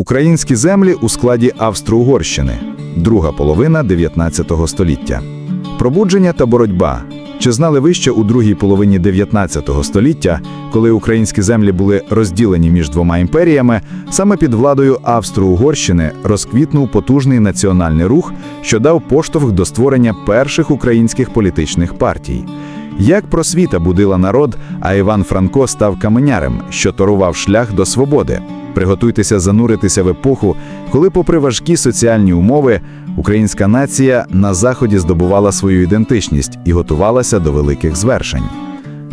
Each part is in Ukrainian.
Українські землі у складі Австро-Угорщини. Друга половина 19 століття. Пробудження та боротьба. Чи знали ви, що у другій половині 19 століття, коли українські землі були розділені між двома імперіями, саме під владою Австро-Угорщини розквітнув потужний національний рух, що дав поштовх до створення перших українських політичних партій. Як просвіта будила народ, а Іван Франко став каменярем, що торував шлях до свободи. Приготуйтеся зануритися в епоху, коли, попри важкі соціальні умови, українська нація на заході здобувала свою ідентичність і готувалася до великих звершень.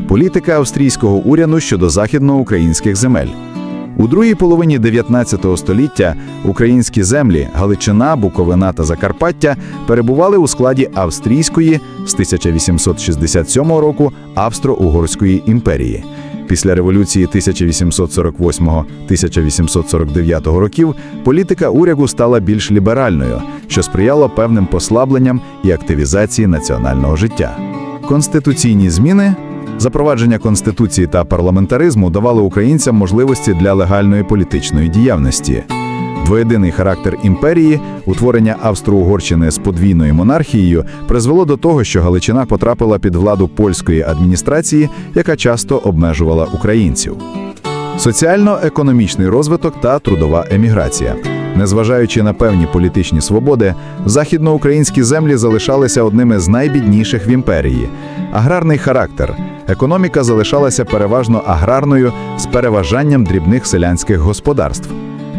Політика австрійського уряду щодо західноукраїнських земель. У другій половині 19 століття українські землі Галичина, Буковина та Закарпаття перебували у складі Австрійської з 1867 року Австро-Угорської імперії. Після революції 1848-1849 років політика уряду стала більш ліберальною, що сприяло певним послабленням і активізації національного життя. Конституційні зміни Запровадження конституції та парламентаризму давали українцям можливості для легальної політичної діяльності. Двоєдиний характер імперії, утворення Австро-Угорщини з подвійною монархією, призвело до того, що Галичина потрапила під владу польської адміністрації, яка часто обмежувала українців. Соціально-економічний розвиток та трудова еміграція. Незважаючи на певні політичні свободи, західноукраїнські землі залишалися одними з найбідніших в імперії. Аграрний характер. Економіка залишалася переважно аграрною з переважанням дрібних селянських господарств,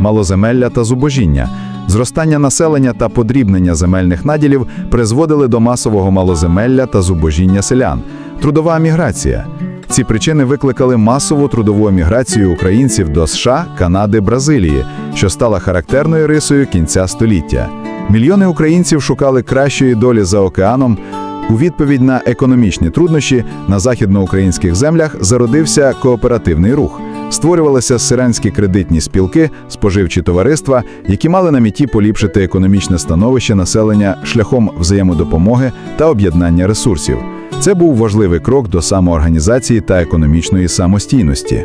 малоземелля та зубожіння. Зростання населення та подрібнення земельних наділів призводили до масового малоземелля та зубожіння селян, трудова міграція. Ці причини викликали масову трудову еміграцію українців до США, Канади, Бразилії, що стала характерною рисою кінця століття. Мільйони українців шукали кращої долі за океаном. У відповідь на економічні труднощі на західноукраїнських землях зародився кооперативний рух. Створювалися селянські кредитні спілки, споживчі товариства, які мали на меті поліпшити економічне становище населення шляхом взаємодопомоги та об'єднання ресурсів. Це був важливий крок до самоорганізації та економічної самостійності.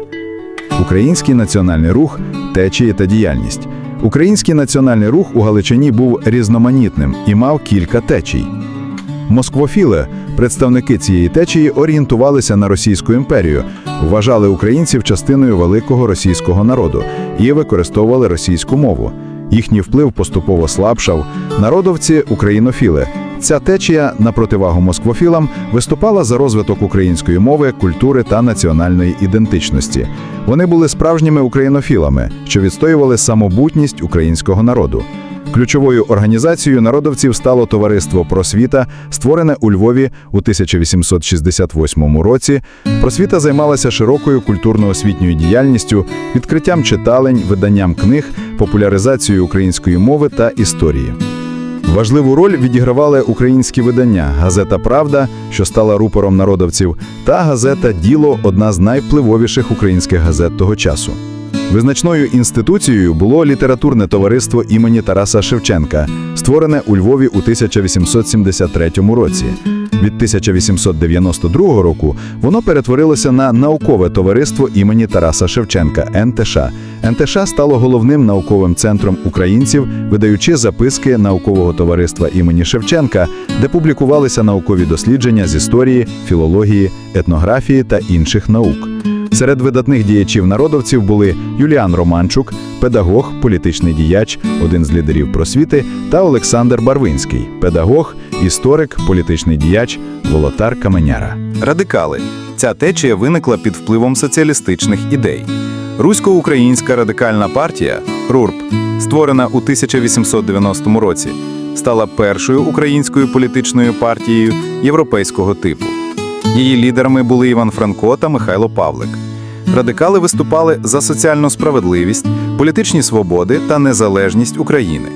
Український національний рух, течії та діяльність. Український національний рух у Галичині був різноманітним і мав кілька течій. Москвофіли, представники цієї течії, орієнтувалися на Російську імперію, вважали українців частиною великого російського народу і використовували російську мову. Їхній вплив поступово слабшав. Народовці українофіли. Ця течія, на противагу москвофілам, виступала за розвиток української мови, культури та національної ідентичності. Вони були справжніми українофілами, що відстоювали самобутність українського народу. Ключовою організацією народовців стало товариство Просвіта, створене у Львові у 1868 році. Просвіта займалася широкою культурно-освітньою діяльністю, відкриттям читалень, виданням книг, популяризацією української мови та історії. Важливу роль відігравали українські видання газета Правда, що стала рупором народовців, та газета Діло одна з найвпливовіших українських газет того часу. Визначною інституцією було літературне товариство імені Тараса Шевченка, створене у Львові у 1873 році. Від 1892 року воно перетворилося на наукове товариство імені Тараса Шевченка НТШ. НТШ стало головним науковим центром українців, видаючи записки наукового товариства імені Шевченка, де публікувалися наукові дослідження з історії, філології, етнографії та інших наук. Серед видатних діячів народовців були Юліан Романчук, педагог, політичний діяч, один з лідерів просвіти, та Олександр Барвинський, педагог, історик, політичний діяч, волотар Каменяра. Радикали. Ця течія виникла під впливом соціалістичних ідей. Русько-українська радикальна партія РУРП, створена у 1890 році, стала першою українською політичною партією європейського типу. Її лідерами були Іван Франко та Михайло Павлик. Радикали виступали за соціальну справедливість, політичні свободи та незалежність України.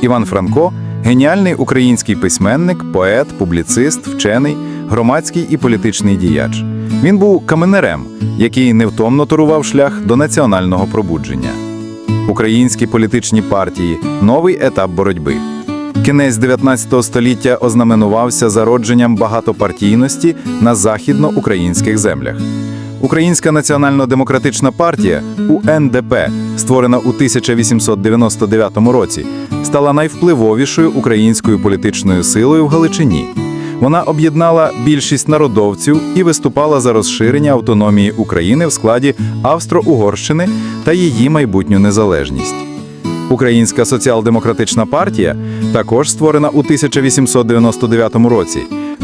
Іван Франко геніальний український письменник, поет, публіцист, вчений, громадський і політичний діяч. Він був каменерем, який невтомно торував шлях до національного пробудження. Українські політичні партії новий етап боротьби. Кінець 19 століття ознаменувався зародженням багатопартійності на західноукраїнських землях. Українська національно-демократична партія УНДП, створена у 1899 році, стала найвпливовішою українською політичною силою в Галичині. Вона об'єднала більшість народовців і виступала за розширення автономії України в складі Австро-Угорщини та її майбутню незалежність. Українська соціал-демократична партія, також створена у 1899 році,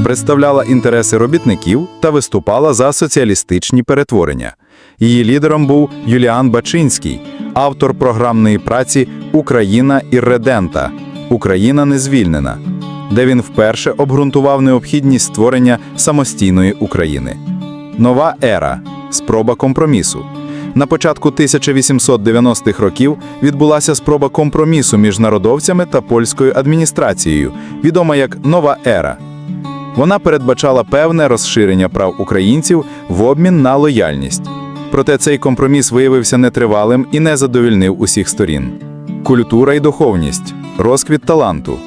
представляла інтереси робітників та виступала за соціалістичні перетворення. Її лідером був Юліан Бачинський, автор програмної праці Україна ірредента Україна не звільнена, де він вперше обґрунтував необхідність створення самостійної України. Нова ера спроба компромісу. На початку 1890-х років відбулася спроба компромісу між народовцями та польською адміністрацією, відома як Нова ера. Вона передбачала певне розширення прав українців в обмін на лояльність. Проте цей компроміс виявився нетривалим і не задовільнив усіх сторін. Культура і духовність, розквіт таланту.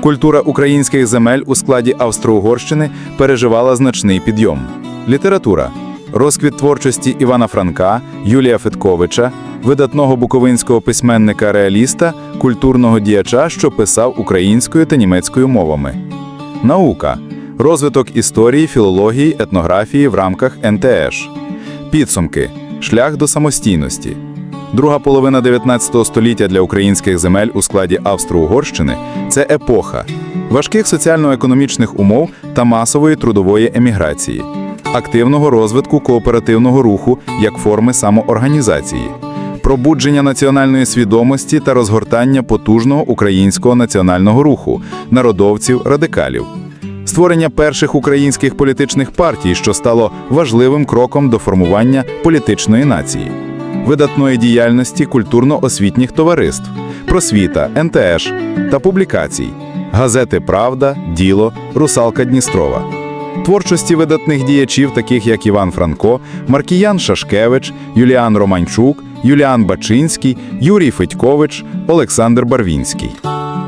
Культура українських земель у складі Австро-Угорщини переживала значний підйом. Література розквіт творчості Івана Франка, Юлія Федковича, видатного буковинського письменника-реаліста, культурного діяча, що писав українською та німецькою мовами. Наука розвиток історії, філології, етнографії в рамках НТЕШ. Підсумки шлях до самостійності. Друга половина 19 століття для українських земель у складі Австро-Угорщини це епоха важких соціально-економічних умов та масової трудової еміграції, активного розвитку кооперативного руху як форми самоорганізації, пробудження національної свідомості та розгортання потужного українського національного руху, народовців, радикалів. Створення перших українських політичних партій, що стало важливим кроком до формування політичної нації, видатної діяльності культурно-освітніх товариств, просвіта, НТЕШ та публікацій, газети Правда, Діло, Русалка Дністрова, творчості видатних діячів, таких як Іван Франко, Маркіян Шашкевич, Юліан Романчук, Юліан Бачинський, Юрій Федькович, Олександр Барвінський.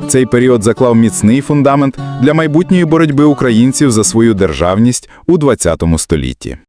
Цей період заклав міцний фундамент для майбутньої боротьби українців за свою державність у ХХ столітті.